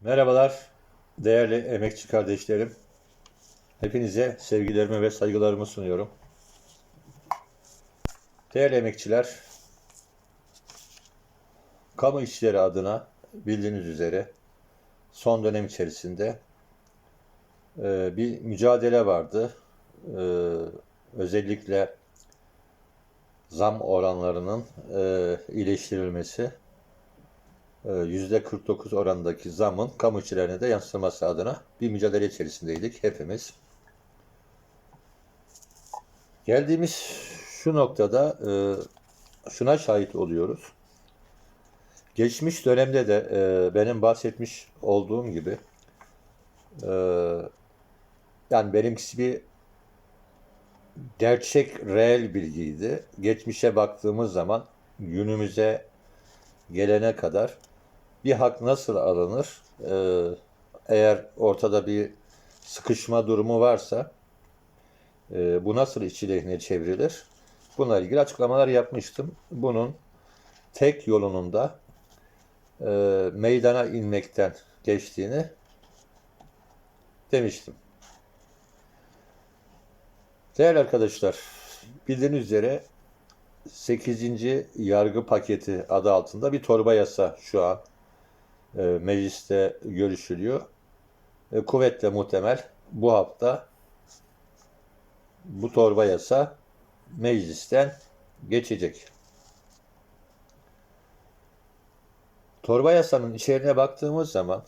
Merhabalar değerli emekçi kardeşlerim. Hepinize sevgilerimi ve saygılarımı sunuyorum. Değerli emekçiler, kamu işçileri adına bildiğiniz üzere son dönem içerisinde e, bir mücadele vardı. E, özellikle zam oranlarının e, iyileştirilmesi %49 oranındaki zamın kamu işçilerine de yansıtılması adına bir mücadele içerisindeydik hepimiz. Geldiğimiz şu noktada e, şuna şahit oluyoruz. Geçmiş dönemde de e, benim bahsetmiş olduğum gibi e, yani benimkisi bir gerçek, reel bilgiydi. Geçmişe baktığımız zaman günümüze gelene kadar bir hak nasıl alınır? Ee, eğer ortada bir sıkışma durumu varsa e, bu nasıl işçi lehine çevrilir? Bununla ilgili açıklamalar yapmıştım. Bunun tek yolunun da e, meydana inmekten geçtiğini demiştim. Değerli arkadaşlar, bildiğiniz üzere 8. yargı paketi adı altında bir torba yasa şu an e, mecliste görüşülüyor. E, kuvvetle muhtemel bu hafta bu torba yasa meclisten geçecek. Torba yasanın içeriğine baktığımız zaman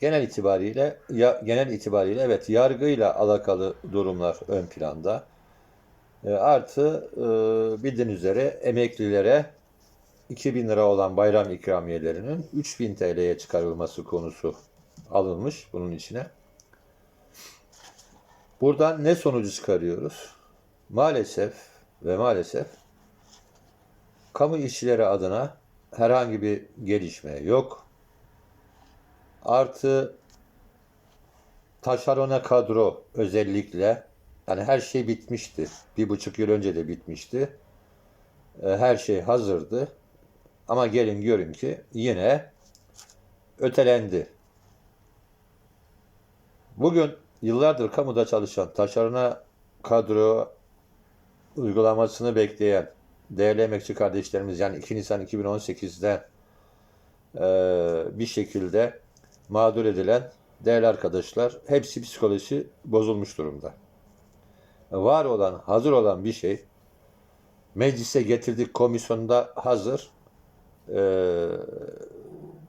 genel itibariyle ya, genel itibariyle evet yargıyla alakalı durumlar ön planda. E, artı e, bildiğiniz üzere emeklilere 2000 lira olan bayram ikramiyelerinin 3000 TL'ye çıkarılması konusu alınmış bunun içine. Buradan ne sonucu çıkarıyoruz? Maalesef ve maalesef kamu işçileri adına herhangi bir gelişme yok. Artı taşerona kadro özellikle yani her şey bitmişti. Bir buçuk yıl önce de bitmişti. E, Her şey hazırdı. Ama gelin görün ki yine ötelendi. Bugün yıllardır kamuda çalışan taşerona kadro uygulamasını bekleyen değerli emekçi kardeşlerimiz yani 2 Nisan 2018'den e, bir şekilde mağdur edilen değerli arkadaşlar hepsi psikolojisi bozulmuş durumda. Var olan, hazır olan bir şey meclise getirdik komisyonda hazır Ee,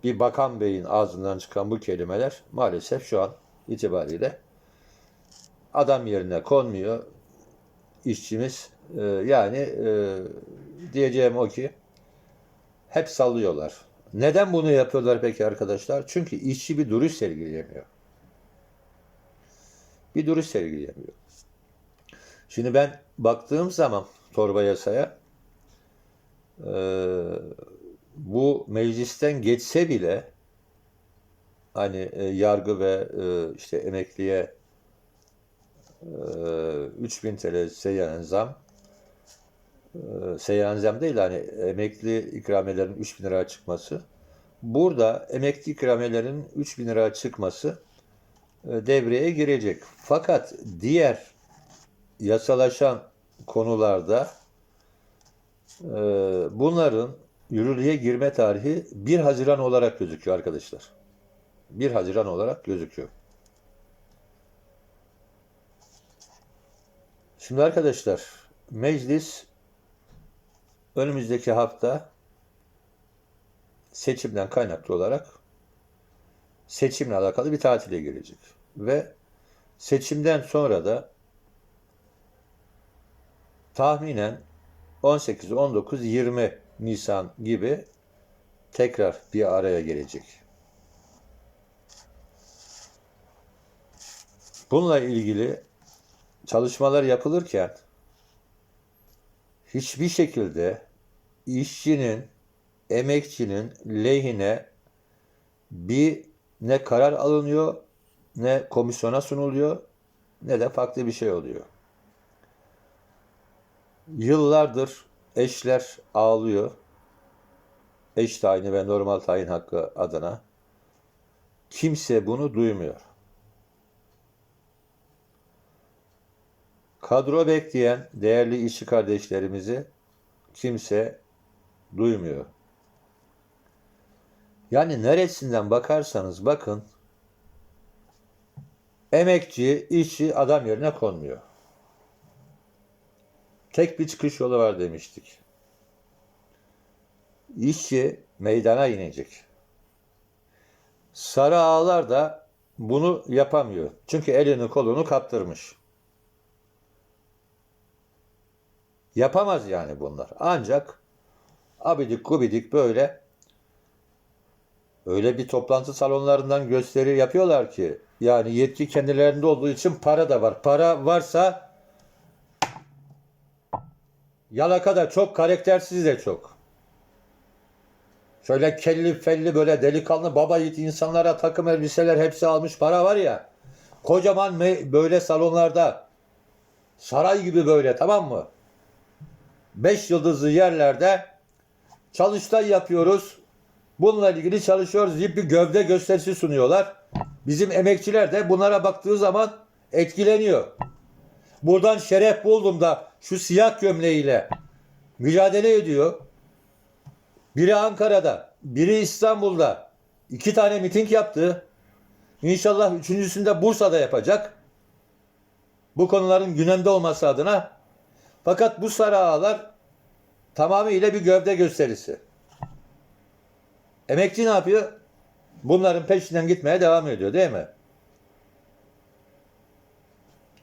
bir bakan beyin ağzından çıkan bu kelimeler maalesef şu an itibariyle adam yerine konmuyor. İşçimiz e, yani e, diyeceğim o ki hep sallıyorlar. Neden bunu yapıyorlar peki arkadaşlar? Çünkü işçi bir duruş sergileyemiyor. Bir duruş sergileyemiyor. Şimdi ben baktığım zaman torba yasaya e, bu meclisten geçse bile hani e, yargı ve e, işte emekliye e, 3000 TL seyyanen zam e, seyyanen zam değil hani emekli ikramiyelerin 3000 lira çıkması burada emekli ikramiyelerin 3000 lira çıkması e, devreye girecek. Fakat diğer yasalaşan konularda e, bunların yürürlüğe girme tarihi 1 Haziran olarak gözüküyor arkadaşlar. 1 Haziran olarak gözüküyor. Şimdi arkadaşlar meclis önümüzdeki hafta seçimden kaynaklı olarak seçimle alakalı bir tatile girecek. Ve seçimden sonra da tahminen 18, 19, 20 Nisan gibi tekrar bir araya gelecek. Bununla ilgili çalışmalar yapılırken hiçbir şekilde işçinin, emekçinin lehine bir ne karar alınıyor, ne komisyona sunuluyor, ne de farklı bir şey oluyor. Yıllardır eşler ağlıyor. Eş tayini ve normal tayin hakkı adına. Kimse bunu duymuyor. Kadro bekleyen değerli işçi kardeşlerimizi kimse duymuyor. Yani neresinden bakarsanız bakın emekçi, işçi adam yerine konmuyor. Tek bir çıkış yolu var demiştik. İşçi meydana inecek. Sarı ağlar da bunu yapamıyor. Çünkü elini kolunu kaptırmış. Yapamaz yani bunlar. Ancak abidik gubidik böyle öyle bir toplantı salonlarından gösteri yapıyorlar ki yani yetki kendilerinde olduğu için para da var. Para varsa yalaka da çok, karaktersiz de çok. Şöyle kelli felli böyle delikanlı baba yiğit insanlara takım elbiseler hepsi almış para var ya. Kocaman böyle salonlarda saray gibi böyle tamam mı? Beş yıldızlı yerlerde çalıştay yapıyoruz. Bununla ilgili çalışıyoruz deyip bir gövde gösterisi sunuyorlar. Bizim emekçiler de bunlara baktığı zaman etkileniyor. Buradan şeref buldum da şu siyah gömleğiyle mücadele ediyor. Biri Ankara'da, biri İstanbul'da. iki tane miting yaptı. İnşallah üçüncüsünde Bursa'da yapacak. Bu konuların gündemde olması adına. Fakat bu sarı ağalar tamamıyla bir gövde gösterisi. Emekçi ne yapıyor? Bunların peşinden gitmeye devam ediyor değil mi?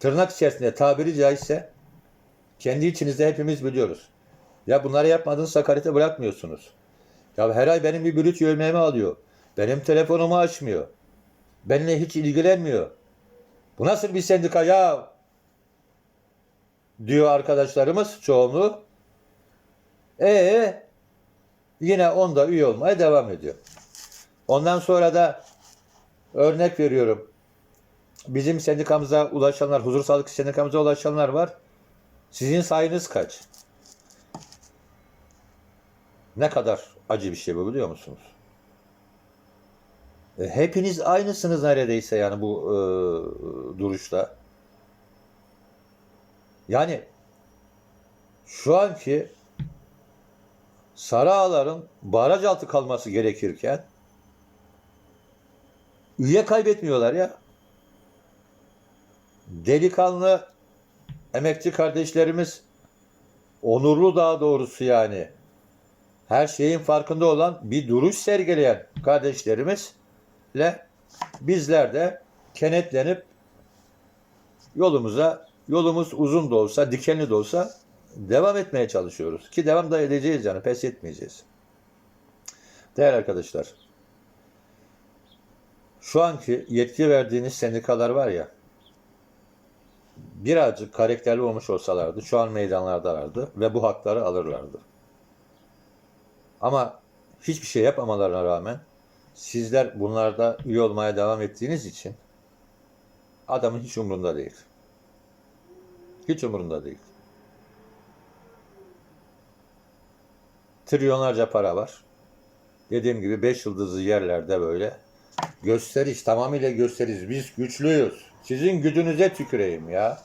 Tırnak içerisinde tabiri caizse kendi içinizde hepimiz biliyoruz. Ya bunları yapmadığınız sakarete bırakmıyorsunuz. Ya her ay benim bir brüt yemeğimi alıyor. Benim telefonumu açmıyor. Benimle hiç ilgilenmiyor. Bu nasıl bir sendika ya? Diyor arkadaşlarımız çoğunluğu. Ee yine onda üye olmaya devam ediyor. Ondan sonra da örnek veriyorum. Bizim sendikamıza ulaşanlar, huzur sağlık sendikamıza ulaşanlar var. Sizin sayınız kaç? Ne kadar acı bir şey bu biliyor musunuz? E, hepiniz aynısınız neredeyse yani bu e, duruşta. Yani şu anki sarı ağların baraj altı kalması gerekirken üye kaybetmiyorlar ya. Delikanlı emekçi kardeşlerimiz onurlu daha doğrusu yani her şeyin farkında olan bir duruş sergileyen kardeşlerimizle bizler de kenetlenip yolumuza yolumuz uzun da olsa dikenli de olsa devam etmeye çalışıyoruz. Ki devam da edeceğiz yani pes etmeyeceğiz. Değerli arkadaşlar şu anki yetki verdiğiniz sendikalar var ya birazcık karakterli olmuş olsalardı şu an meydanlardalardı ve bu hakları alırlardı. Ama hiçbir şey yapmamalarına rağmen sizler bunlarda üye olmaya devam ettiğiniz için adamın hiç umurunda değil. Hiç umurunda değil. Trilyonlarca para var. Dediğim gibi 5 yıldızlı yerlerde böyle gösteriş tamamıyla gösteriş. Biz güçlüyüz. Sizin gücünüze tüküreyim ya.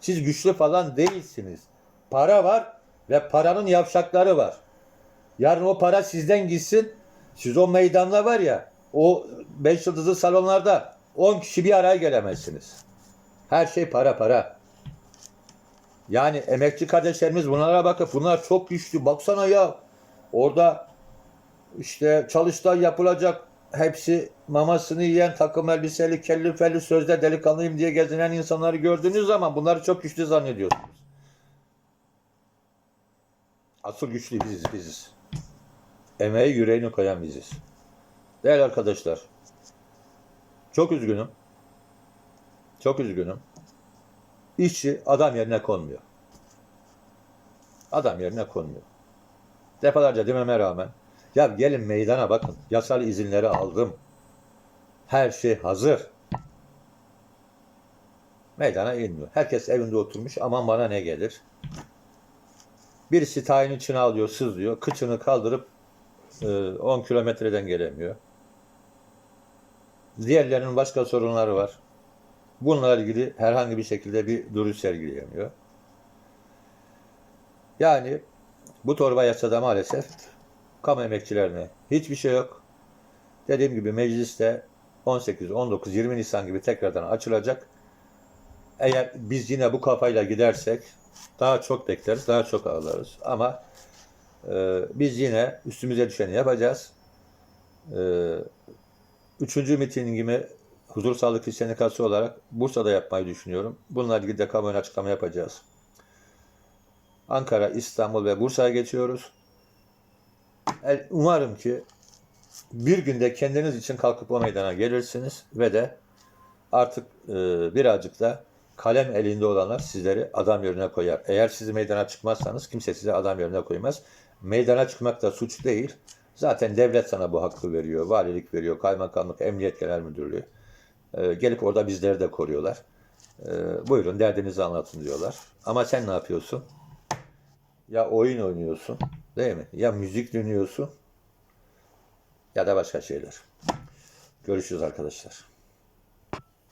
Siz güçlü falan değilsiniz. Para var ve paranın yavşakları var. Yarın o para sizden gitsin. Siz o meydanda var ya o 5 yıldızlı salonlarda 10 kişi bir araya gelemezsiniz. Her şey para para. Yani emekçi kardeşlerimiz bunlara bakıp bunlar çok güçlü. Baksana ya orada işte çalıştay yapılacak. Hepsi mamasını yiyen takım elbiseli kelli felli sözde delikanlıyım diye gezinen insanları gördüğünüz zaman bunları çok güçlü zannediyorsunuz. Asıl güçlü biziz biziz. Emeği yüreğini koyan biziz. Değerli arkadaşlar. Çok üzgünüm. Çok üzgünüm. İşçi adam yerine konmuyor. Adam yerine konmuyor. Defalarca dememe rağmen ya gelin meydana bakın. Yasal izinleri aldım. Her şey hazır. Meydana inmiyor. Herkes evinde oturmuş. Aman bana ne gelir? Birisi tayin içine alıyor, sızlıyor. Kıçını kaldırıp e, 10 kilometreden gelemiyor. Diğerlerinin başka sorunları var. Bununla ilgili herhangi bir şekilde bir duruş sergileyemiyor. Yani bu torba yasada maalesef kamu emekçilerine hiçbir şey yok. Dediğim gibi mecliste 18, 19, 20 Nisan gibi tekrardan açılacak. Eğer biz yine bu kafayla gidersek daha çok bekleriz, daha çok ağlarız. Ama e, biz yine üstümüze düşeni yapacağız. E, üçüncü mitingimi Huzur Sağlık Sendikası olarak Bursa'da yapmayı düşünüyorum. Bununla ilgili de kamuoyuna açıklama yapacağız. Ankara, İstanbul ve Bursa'ya geçiyoruz. Umarım ki bir günde kendiniz için kalkıp o meydana gelirsiniz ve de artık e, birazcık da kalem elinde olanlar sizleri adam yerine koyar. Eğer siz meydana çıkmazsanız kimse sizi adam yerine koymaz. Meydana çıkmak da suç değil. Zaten devlet sana bu hakkı veriyor. Valilik veriyor, kaymakamlık, emniyet genel müdürlüğü. E, gelip orada bizleri de koruyorlar. E, buyurun derdinizi anlatın diyorlar. Ama sen ne yapıyorsun? Ya oyun oynuyorsun değil mi? Ya müzik dinliyorsun ya da başka şeyler. Görüşürüz arkadaşlar.